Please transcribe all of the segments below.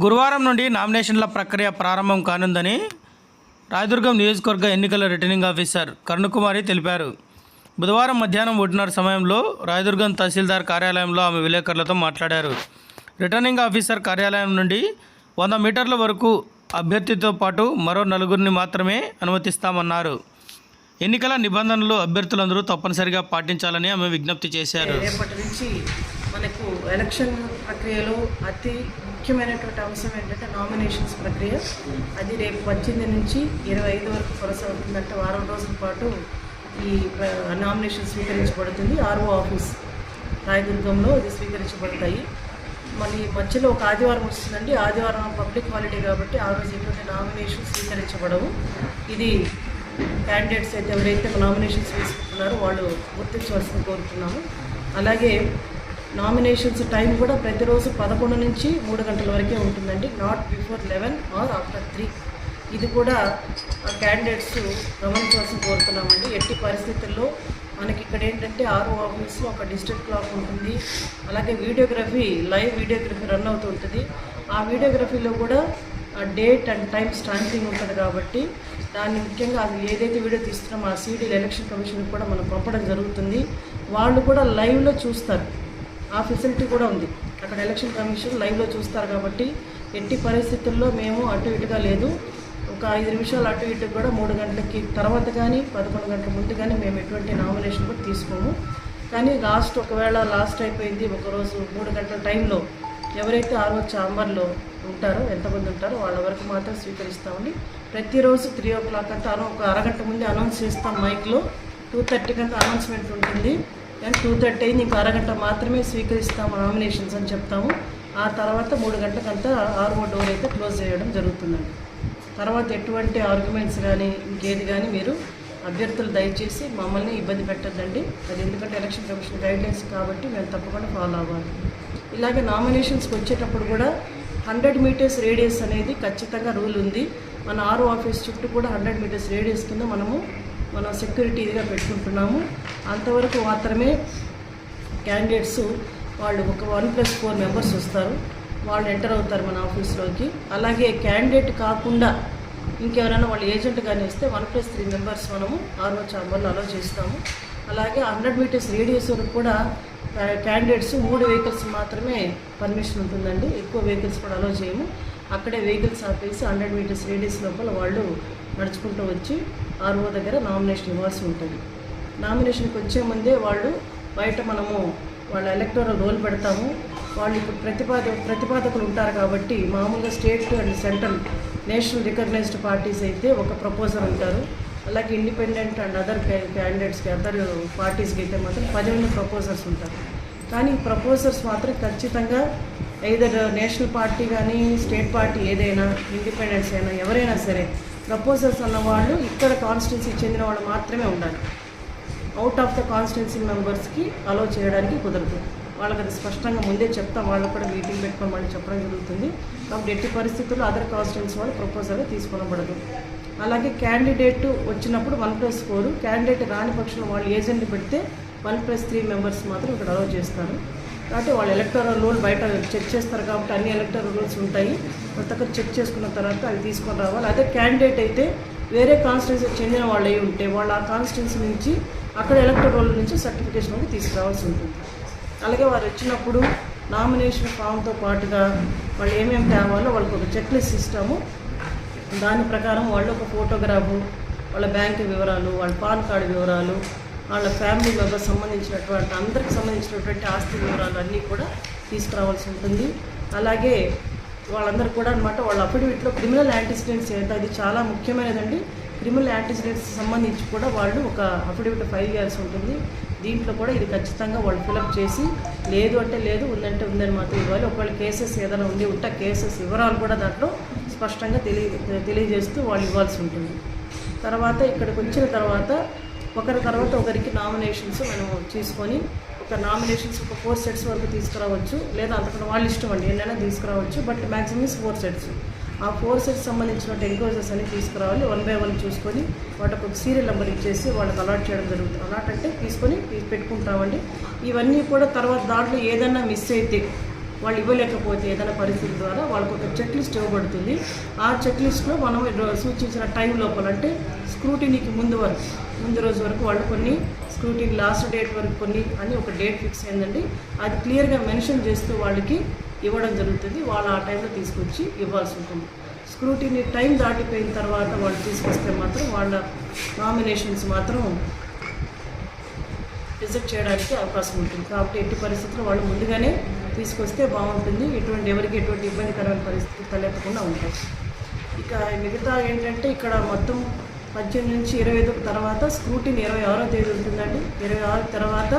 గురువారం నుండి నామినేషన్ల ప్రక్రియ ప్రారంభం కానుందని రాయదుర్గం నియోజకవర్గ ఎన్నికల రిటర్నింగ్ ఆఫీసర్ కరుణకుమారి తెలిపారు. బుధవారం మధ్యాహ్నం ఒకటిన్నర సమయంలో రాయదుర్గం తహసీల్దార్ కార్యాలయంలో ఆమె విలేకరులతో మాట్లాడారు. రిటర్నింగ్ ఆఫీసర్ కార్యాలయం నుండి వంద మీటర్ల వరకు అభ్యర్థితో పాటు మరో నలుగురిని మాత్రమే అనుమతిస్తామన్నారు. ఎన్నికల నిబంధనలు అభ్యర్థులందరూ తప్పనిసరిగా పాటించాలని ఆమె విజ్ఞప్తి చేశారు. మనకు ఎలక్షన్ ప్రక్రియలో అతి ముఖ్యమైనటువంటి అంశం ఏంటంటే నామినేషన్స్ ప్రక్రియ. అది రేపు పద్దెనిమిది నుంచి ఇరవై ఐదు వరకు కొనసాగుతుందంటే వారం రోజుల పాటు ఈ నామినేషన్ స్వీకరించబడుతుంది. ఆర్ఓ ఆఫీస్ రాయదుర్గంలో ఇది స్వీకరించబడతాయి. మళ్ళీ మధ్యలో ఒక ఆదివారం వస్తుందండి. ఆదివారం పబ్లిక్ హాలిడే కాబట్టి ఆ రోజు ఎటువంటి నామినేషన్ స్వీకరించబడవు. ఇది క్యాండిడేట్స్ అయితే ఎవరైతే నామినేషన్స్ వేసుకుంటున్నారో వాళ్ళు గుర్తించవలసింది కోరుతున్నాము. అలాగే నామినేషన్స్ టైం కూడా ప్రతిరోజు పదకొండు నుంచి మూడు గంటల వరకే ఉంటుందండి. Not before eleven or after three ఇది కూడా క్యాండిడేట్స్ గమనించవలసి కోరుతున్నామండి. ఎట్టి పరిస్థితుల్లో మనకి ఇక్కడ ఏంటంటే ఆర్ఓ ఆఫీస్లో ఒక డిస్ట్రిక్ట్ క్లాక్ ఉంటుంది. అలాగే వీడియోగ్రఫీ లైవ్ వీడియోగ్రఫీ రన్ అవుతూ ఉంటుంది. ఆ వీడియోగ్రఫీలో కూడా డేట్ అండ్ టైం స్టాంపింగ్ ఉంటుంది కాబట్టి దాన్ని ముఖ్యంగా అది ఏదైతే వీడియో తీస్తున్నామో ఆ సీడీలు ఎలక్షన్ కమిషన్కి కూడా మనం పంపడం జరుగుతుంది. వాళ్ళు కూడా లైవ్లో చూస్తారు. ఆ ఫెసిలిటీ కూడా ఉంది. అక్కడ ఎలక్షన్ కమిషన్ లైవ్లో చూస్తారు కాబట్టి ఎట్టి పరిస్థితుల్లో మేము అటు ఇటుగా లేదు. ఒక ఐదు నిమిషాలు అటు ఇటు కూడా మూడు గంటలకి తర్వాత కానీ పదకొండు గంటల ముందు కానీ మేము ఎటువంటి నామినేషన్ కూడా తీసుకోము. కానీ లాస్ట్ ఒకవేళ లాస్ట్ అయిపోయింది ఒకరోజు మూడు గంటల టైంలో ఎవరైతే ఆరో రోజు చాంబర్లో ఉంటారో ఎంతమంది ఉంటారో వాళ్ళ వరకు మాత్రం స్వీకరిస్తామండి. ప్రతిరోజు త్రీ ఓ క్లాక్ అంతా ఒక అరగంట ముందే అనౌన్స్ చేస్తాం మైక్లో టూ థర్టీకి అంతా అనౌన్స్మెంట్ ఉంటుంది. టూ థర్టీ అయింది. ఇంకో అరగంట మాత్రమే స్వీకరిస్తాము నామినేషన్స్ అని చెప్తాము. ఆ తర్వాత మూడు గంటలకంతా ఆర్ఓ డోర్ అయితే క్లోజ్ చేయడం జరుగుతుందండి. తర్వాత ఎటువంటి ఆర్గ్యుమెంట్స్ కానీ ఇంకేది కానీ మీరు అభ్యర్థులు దయచేసి మమ్మల్ని ఇబ్బంది పెట్టద్దండి. అది ఎందుకంటే ఎలక్షన్ కమిషన్ గైడ్లైన్స్ కాబట్టి మేము తప్పకుండా ఫాలో అవ్వాలి. ఇలాగే నామినేషన్స్కి వచ్చేటప్పుడు కూడా హండ్రెడ్ మీటర్స్ రేడియస్ అనేది ఖచ్చితంగా రూల్ ఉంది. మన ఆర్ఓ ఆఫీస్ చుట్టూ కూడా హండ్రెడ్ మీటర్స్ రేడియస్ కింద మనము మనం సెక్యూరిటీ ఇదిగా పెట్టుకుంటున్నాము. అంతవరకు మాత్రమే క్యాండిడేట్స్ వాళ్ళు ఒక వన్ ప్లస్ ఫోర్ మెంబర్స్ వస్తారు. వాళ్ళు ఎంటర్ అవుతారు మన ఆఫీస్లోకి అలాగే క్యాండిడేట్ కాకుండా ఇంకెవరైనా వాళ్ళు ఏజెంట్ కానీ వస్తే వన్ ప్లస్ త్రీ మెంబర్స్ మనము ఆర్ఓ చాంబర్లో అలో చేస్తాము. అలాగే హండ్రెడ్ మీటర్స్ రేడియస్ వరకు కూడా క్యాండిడేట్స్ మూడు వెహికల్స్ మాత్రమే పర్మిషన్ ఉంటుందండి. ఎక్కువ వెహికల్స్ కూడా అలో చేయము. అక్కడే వెహికల్స్ ఆపేసి హండ్రెడ్ మీటర్స్ రేడియస్ లోపల వాళ్ళు నడుచుకుంటూ వచ్చి ఆర్ఓ దగ్గర నామినేషన్ ఇవ్వాల్సి ఉంటుంది. నామినేషన్కి వచ్చే ముందే వాళ్ళు బయట మనము వాళ్ళ ఎలక్టోరల్ రోల్ పెడతాము. వాళ్ళు ఇప్పుడు ప్రతిపాద ప్రతిపాదకులు ఉంటారు కాబట్టి మామూలుగా state and central national recognized parties అయితే ఒక ప్రపోజల్ ఉంటారు. అలాగే ఇండిపెండెంట్ అండ్ అదర్ క్యాండిడేట్స్కి అదర్ పార్టీస్కి అయితే మాత్రం పదిహేను ప్రపోజర్స్ ఉంటారు. కానీ ఈ ప్రపోజర్స్ మాత్రం ఖచ్చితంగా ఐదర్ నేషనల్ పార్టీ కానీ స్టేట్ పార్టీ ఏదైనా ఇండిపెండెన్స్ అయినా ఎవరైనా సరే ప్రపోజల్స్ అన్న వాళ్ళు ఇక్కడ కాన్స్టిట్యున్సీ చెందిన వాళ్ళు మాత్రమే ఉండాలి. అవుట్ ఆఫ్ ద కాన్స్టిట్యున్సీ మెంబర్స్కి అలో చేయడానికి కుదరదు. వాళ్ళకి అది స్పష్టంగా ముందే చెప్తాం. వాళ్ళకు కూడా మీటింగ్ పెట్టుకొని వాళ్ళు చెప్పడం జరుగుతుంది. కాబట్టి ఎట్టి పరిస్థితుల్లో అదర్ కాన్స్టిట్యున్సీ వాళ్ళు ప్రపోజల్ తీసుకొనబడదు. అలాగే క్యాండిడేట్ వచ్చినప్పుడు వన్ ప్లస్ ఫోర్ క్యాండిడేట్ రాని పక్షంలో వాళ్ళు ఏజెంట్ పెడితే వన్ ప్లస్ త్రీ మెంబర్స్ మాత్రం ఇక్కడ అలో చేస్తారు. కాబట్టి వాళ్ళు ఎలక్టోరల్ రూల్ బయట చెక్ చేస్తారు కాబట్టి అన్ని ఎలక్టోరల్ రూల్స్ ఉంటాయి. ప్రతి ఒక్కరు చెక్ చేసుకున్న తర్వాత అవి తీసుకొని రావాలి. అదే క్యాండిడేట్ అయితే వేరే కాన్స్టిట్యున్సీ చెందిన వాళ్ళు అయి ఉంటే వాళ్ళు ఆ కాన్స్టిట్యూన్సీ నుంచి అక్కడ ఎలక్టోరల్ రోల్ నుంచి సర్టిఫికేషన్ అనేది తీసుకురావాల్సి ఉంటుంది. అలాగే వారు వచ్చినప్పుడు నామినేషన్ ఫామ్తో పాటుగా వాళ్ళు ఏమేమి తేవాలో వాళ్ళకి ఒక చెక్ లిస్ట్ ఇస్తాము దాని ప్రకారం వాళ్ళు ఒక ఫోటోగ్రాఫు వాళ్ళ బ్యాంక్ వివరాలు వాళ్ళ పాన్ కార్డు వివరాలు వాళ్ళ ఫ్యామిలీ మెంబర్స్ సంబంధించినటువంటి అందరికి సంబంధించినటువంటి ఆస్తి వివరాలు అన్నీ కూడా తీసుకురావాల్సి ఉంటుంది. అలాగే వాళ్ళందరూ కూడా అనమాట వాళ్ళ అఫిడవిట్లో క్రిమినల్ యాంటిసిడెంట్స్ ఏంటో అది చాలా ముఖ్యమైనదండి. క్రిమినల్ యాంటిసిడెంట్స్ సంబంధించి కూడా వాళ్ళు ఒక అఫిడవిట్ ఫైల్ చేయాల్సి ఉంటుంది. దీంట్లో కూడా ఇది ఖచ్చితంగా వాళ్ళు ఫిలప్ చేసి లేదు అంటే లేదు ఉందంటే ఉందని మాత్రం ఇవ్వాలి ఒకవేళ కేసెస్ ఏదైనా ఉండి ఉంటే కేసెస్ వివరాలు కూడా దాంట్లో స్పష్టంగా తెలియ తెలియజేస్తూ వాళ్ళు ఇవ్వాల్సి ఉంటుంది. తర్వాత ఇక్కడికి వచ్చిన తర్వాత ఒకరి తర్వాత ఒకరికి నామినేషన్స్ మనం తీసుకొని ఒక నామినేషన్స్ ఒక ఫోర్ సెట్స్ వరకు తీసుకురావచ్చు. లేదా అంతకన్నా వాళ్ళ ఇష్టం అండి ఎన్నైనా తీసుకురావచ్చు. But maximum four sets. ఆ ఫోర్ సెట్స్ సంబంధించిన ఎంక్వైజెస్ అన్ని తీసుకురావాలి. వన్ బై వన్ చూసుకొని వాటికి ఒక సీరియల్ నెంబర్ ఇచ్చేసి వాళ్ళకి అలాట్ చేయడం జరుగుతుంది. అలాట్ అంటే తీసుకొని పెట్టుకుంటామండి. ఇవన్నీ కూడా తర్వాత దాంట్లో ఏదైనా మిస్ అయితే వాళ్ళు ఇవ్వలేకపోతే ఏదైనా పరిస్థితి ద్వారా వాళ్ళకు ఒక చెక్ లిస్ట్ ఇవ్వబడుతుంది. ఆ చెక్ లిస్ట్లో మనం సూచించిన టైం లోపల అంటే స్క్రూటినీకి ముందు వరకు ముందు రోజు వరకు వాళ్ళు కొన్ని స్క్రూటిని లాస్ట్ డేట్ వరకు కొన్ని అని ఒక డేట్ ఫిక్స్ అయిందండి. అది క్లియర్గా మెన్షన్ చేస్తూ వాళ్ళకి ఇవ్వడం జరుగుతుంది. వాళ్ళు ఆ టైంలో తీసుకొచ్చి ఇవ్వాల్సి ఉంటుంది. స్క్రూటిని టైం దాటిపోయిన తర్వాత వాళ్ళు తీసుకొస్తే మాత్రం వాళ్ళ నామినేషన్స్ మాత్రం రిజెక్ట్ చేయడానికి అవకాశం ఉంటుంది. కాబట్టి ఎట్టి పరిస్థితుల్లో వాళ్ళు ముందుగానే తీసుకొస్తే బాగుంటుంది. ఎటువంటి ఎవరికి ఎటువంటి ఇబ్బందికరమైన పరిస్థితి తలెత్తకుండా ఉంటాయి. ఇక మిగతా ఏంటంటే ఇక్కడ మొత్తం పద్దెనిమిది నుంచి ఇరవై ఐదు తర్వాత స్క్రూటీని ఇరవై ఆరో తేదీ ఉంటుందండి. ఇరవై ఆరు తర్వాత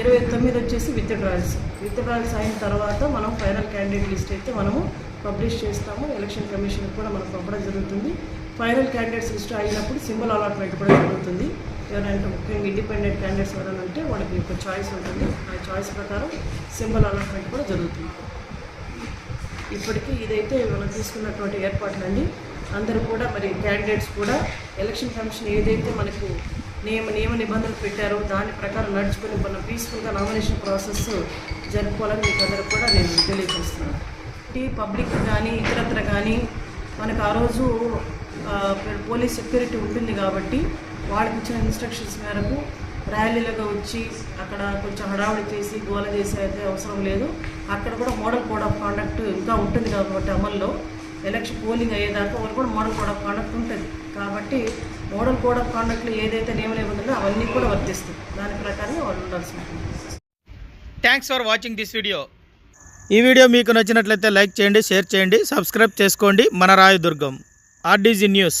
ఇరవై తొమ్మిది వచ్చేసి విత్ డ్రాయల్స్ విత్ డ్రాయల్స్ అయిన తర్వాత మనం ఫైనల్ క్యాండిడేట్ లిస్ట్ అయితే మనము పబ్లిష్ చేస్తాము. ఎలక్షన్ కమిషన్ కూడా మనకు పంపడం జరుగుతుంది. ఫైనల్ క్యాండిడేట్స్ లిస్ట్ అయినప్పుడు సింబల్ అలాట్మెంట్ కూడా జరుగుతుంది. ఎవరైనా ముఖ్యంగా ఇండిపెండెంట్ క్యాండిడేట్స్ ఎవరైనా ఉంటే వాళ్ళకి ఒక చాయిస్ ఉంటుంది. ఆ చాయిస్ ప్రకారం సింబల్ అలాట్మెంట్ కూడా జరుగుతుంది. ఇప్పటికీ ఇదైతే మనం తీసుకున్నటువంటి ఏర్పాట్లండి అందరూ కూడా మరి క్యాండిడేట్స్ కూడా ఎలక్షన్ కమిషన్ ఏదైతే మనకు నియమ నియమ నిబంధనలు పెట్టారో దాని ప్రకారం నడుచుకొని మనం పీస్ఫుల్గా నామినేషన్ ప్రాసెస్ జరుపుకోవాలని మీకు అందరూ కూడా నేను తెలియజేస్తున్నాను ఈ పబ్లిక్ కానీ ఇతరత్ర కానీ మనకు ఆ రోజు పోలీస్ సెక్యూరిటీ ఉంటుంది కాబట్టి వాళ్ళకి ఇచ్చిన ఇన్స్ట్రక్షన్స్ మేరకు ర్యాలీలుగా వచ్చి అక్కడ కొంచెం హడావుడి చేసి గోల చేసి అయితే అవసరం లేదు. అక్కడ కూడా మోడల్ కోడ్ ఆఫ్ కాండక్ట్ ఇంకా ఉంటుంది కాబట్టి అమల్లో. ఎలక్షన్ పోలింగ్ అయ్యేదాకా వాళ్ళు కూడా మోడల్ కోడ్ ఆఫ్ కాండక్ట్ ఉంటుంది. కాబట్టి మోడల్ కోడ్ ఆఫ్ కాండక్ట్లో ఏదైతే నియమ నిబంధనలు అవన్నీ కూడా వర్తిస్తాయి. దాని ప్రకారం వాళ్ళు ఉండాల్సి ఉంటుంది. Thanks for watching this video ఈ వీడియో మీకు నచ్చినట్లయితే లైక్ చేయండి షేర్ చేయండి సబ్స్క్రైబ్ చేసుకోండి. మన రాయదుర్గం ఆర్డీజీ న్యూస్.